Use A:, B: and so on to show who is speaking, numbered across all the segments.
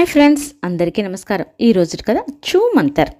A: Hi friends అందరికీ నమస్కారం. ఈ రోజు కదా చూ మంతర్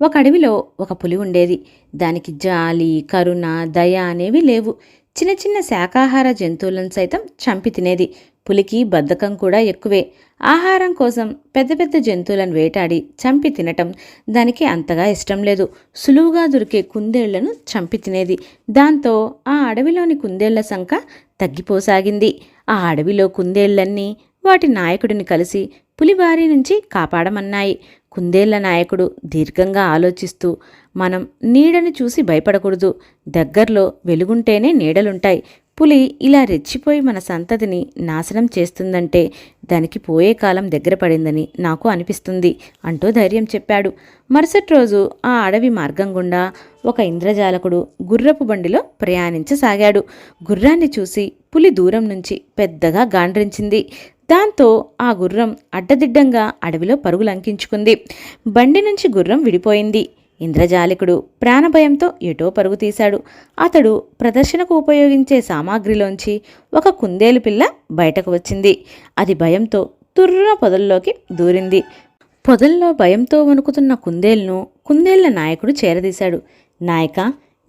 A: ఒక అడవిలో ఒక పులి ఉండేది. దానికి జాలి కరుణ దయ అనేవి లేవు. చిన్న చిన్న శాకాహార జంతువులను సైతం చంపి తినేది. పులికి బద్ధకం కూడా ఎక్కువే. ఆహారం కోసం పెద్ద పెద్ద జంతువులను వేటాడి చంపి తినటం దానికి అంతగా ఇష్టం లేదు. సులువుగా దొరికే కుందేళ్ళను చంపి తినేది. దాంతో ఆ అడవిలోని కుందేళ్ళ సంఖ్య తగ్గిపోసాగింది. ఆ అడవిలో కుందేళ్ళన్నీ వాటి నాయకుడిని కలిసి పులి బారి నుంచి కాపాడమన్నాయి. కుందేళ్ళ నాయకుడు దీర్ఘంగా ఆలోచిస్తూ మనం నీడను చూసి భయపడకూడదు. దగ్గరలో వెలుగుంటేనే నీడలుంటాయి. పులి ఇలా రెచ్చిపోయి మన సంతతిని నాశనం చేస్తుందంటే దానికి పోయే కాలం దగ్గర పడిందని నాకు అనిపిస్తుంది అంటూ ధైర్యం చెప్పాడు. మరుసటి రోజు ఆ అడవి మార్గం గుండా ఒక ఇంద్రజాలకుడు గుర్రపు బండిలో ప్రయాణించసాగాడు. గుర్రాన్ని చూసి పులి దూరం నుంచి పెద్దగా గాండ్రించింది. దాంతో ఆ గుర్రం అడ్డదిడ్డంగా అడవిలో పరుగులంకించుకుంది బండి నుంచి గుర్రం విడిపోయింది. ఇంద్రజాలికుడు ప్రాణభయంతో ఎటో పరుగు తీశాడు. అతడు ప్రదర్శనకు ఉపయోగించే సామాగ్రిలోంచి ఒక కుందేలు పిల్ల బయటకు వచ్చింది. అది భయంతో తుర్రున పొదల్లోకి దూరింది. పొదల్లో భయంతో వణుకుతున్న కుందేలును కుందేళ్ళ నాయకుడు చేరదీశాడు. నాయక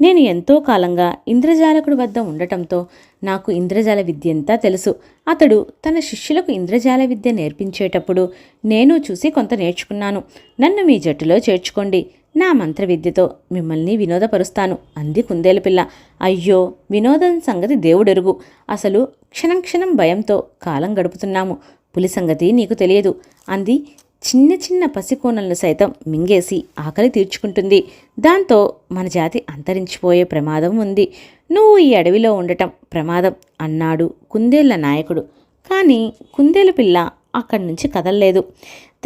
A: నేను ఎంతో కాలంగా ఇంద్రజాలకుడి వద్ద ఉండటంతో నాకు ఇంద్రజాల విద్య అంతా తెలుసు. అతడు తన శిష్యులకు ఇంద్రజాల విద్య నేర్పించేటప్పుడు నేను చూసి కొంత నేర్చుకున్నాను. నన్ను మీ జట్టులో చేర్చుకోండి. నా మంత్ర విద్యతో మిమ్మల్ని వినోదపరుస్తాను. అంది కుందేలు పిల్ల. అయ్యో వినోదం సంగతి దేవుడెరుగు. అసలు క్షణం క్షణం భయంతో కాలం గడుపుతున్నాము. పులి సంగతి నీకు తెలియదు. అంది చిన్న చిన్న పసికోనలను సైతం మింగేసి ఆకలి తీర్చుకుంటుంది. దాంతో మన జాతి అంతరించిపోయే ప్రమాదం ఉంది. నువ్వు ఈ అడవిలో ఉండటం ప్రమాదం అన్నాడు కుందేళ్ళ నాయకుడు. కానీ కుందేలు పిల్ల అక్కడి నుంచి కదల్లేదు.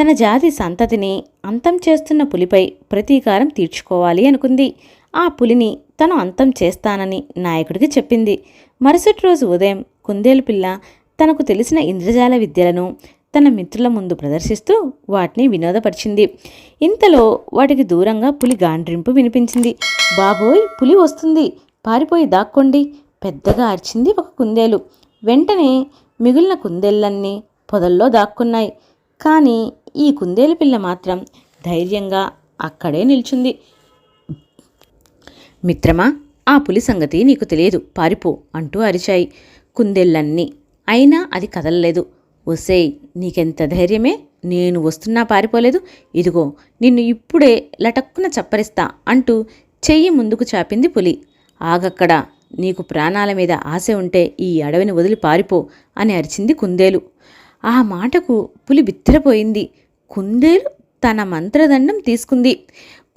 A: తన జాతి సంతతిని అంతం చేస్తున్న పులిపై ప్రతీకారం తీర్చుకోవాలి అనుకుంది. ఆ పులిని తను అంతం చేస్తానని నాయకుడికి చెప్పింది. మరుసటి రోజు ఉదయం కుందేలు పిల్ల తనకు తెలిసిన ఇంద్రజాల విద్యలను తన మిత్రుల ముందు ప్రదర్శిస్తూ వాటిని వినోదపరిచింది. ఇంతలో వాటికి దూరంగా పులి గాండ్రింపు వినిపించింది. బాబోయ్ పులి వస్తుంది. పారిపోయి దాక్కోండి. పెద్దగా అరిచింది ఒక కుందేలు. వెంటనే మిగిలిన కుందేళ్ళన్నీ పొదల్లో దాక్కున్నాయి. కానీ ఈ కుందేలు పిల్ల మాత్రం ధైర్యంగా అక్కడే నిల్చుంది. మిత్రమా ఆ పులి సంగతి నీకు తెలియదు. పారిపో అంటూ అరిచాయి. కుందేళ్ళన్నీ. అయినా అది కదలలేదు. ఒసేయ్ నీకెంత ధైర్యమే? నేను వస్తున్నా పారిపోలేదు. ఇదిగో నిన్ను ఇప్పుడే లటక్కున చప్పరిస్తా అంటూ చెయ్యి ముందుకు చాపింది పులి. ఆగక్కడ నీకు ప్రాణాల మీద ఆశ ఉంటే ఈ అడవిని వదిలి పారిపో అని అరిచింది కుందేలు. ఆ మాటకు పులి బిత్తిరపోయింది. కుందేలు తన మంత్రదండం తీసుకుంది.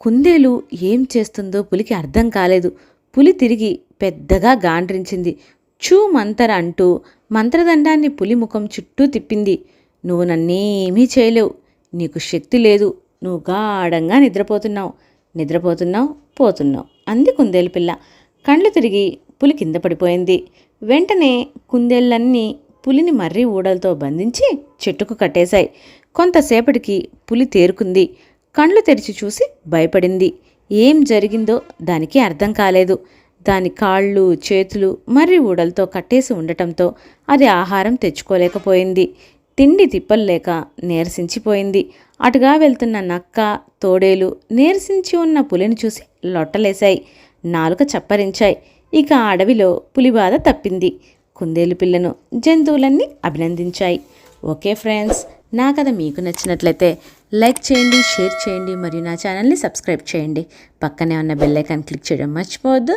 A: కుందేలు ఏం చేస్తుందో పులికి అర్థం కాలేదు. పులి తిరిగి పెద్దగా గాండ్రించింది. చూ మంతర అంటూ మంత్రదండాన్ని పులి ముఖం చుట్టూ తిప్పింది. నువ్వు నన్నేమీ చేయలేవు. నీకు శక్తి లేదు. నువ్వు గాఢంగా నిద్రపోతున్నావు. నిద్రపోతున్నావు పోతున్నావు అంది కుందేలు పిల్ల. కండ్లు తిరిగి పులి కింద పడిపోయింది. వెంటనే కుందేళ్ళన్నీ పులిని మర్రి ఊడలతో బంధించి చెట్టుకు కట్టేశాయి. కొంతసేపటికి పులి తేరుకుంది. కండ్లు తెరిచి చూసి భయపడింది. ఏం జరిగిందో దానికి అర్థం కాలేదు. దాని కాళ్ళు చేతులు మర్రి ఊడలతో కట్టేసి ఉండటంతో అది ఆహారం తెచ్చుకోలేకపోయింది. తిండి తిప్పల్లేక నీరసించిపోయింది. అటుగా వెళ్తున్న నక్క తోడేలు నీరసించి ఉన్న పులిని చూసి లొట్టలేశాయి. నాలుక చప్పరించాయి. ఇక అడవిలో పులిబాధ తప్పింది. కుందేలు పిల్లను జంతువులన్నీ అభినందించాయి. ఓకే ఫ్రెండ్స్ నా కథ మీకు నచ్చినట్లయితే లైక్ చేయండి షేర్ చేయండి మరియు నా ఛానల్ని సబ్స్క్రైబ్ చేయండి. పక్కనే ఉన్న బెల్ ఐకాన్ క్లిక్ చేయడం మర్చిపోవద్దు.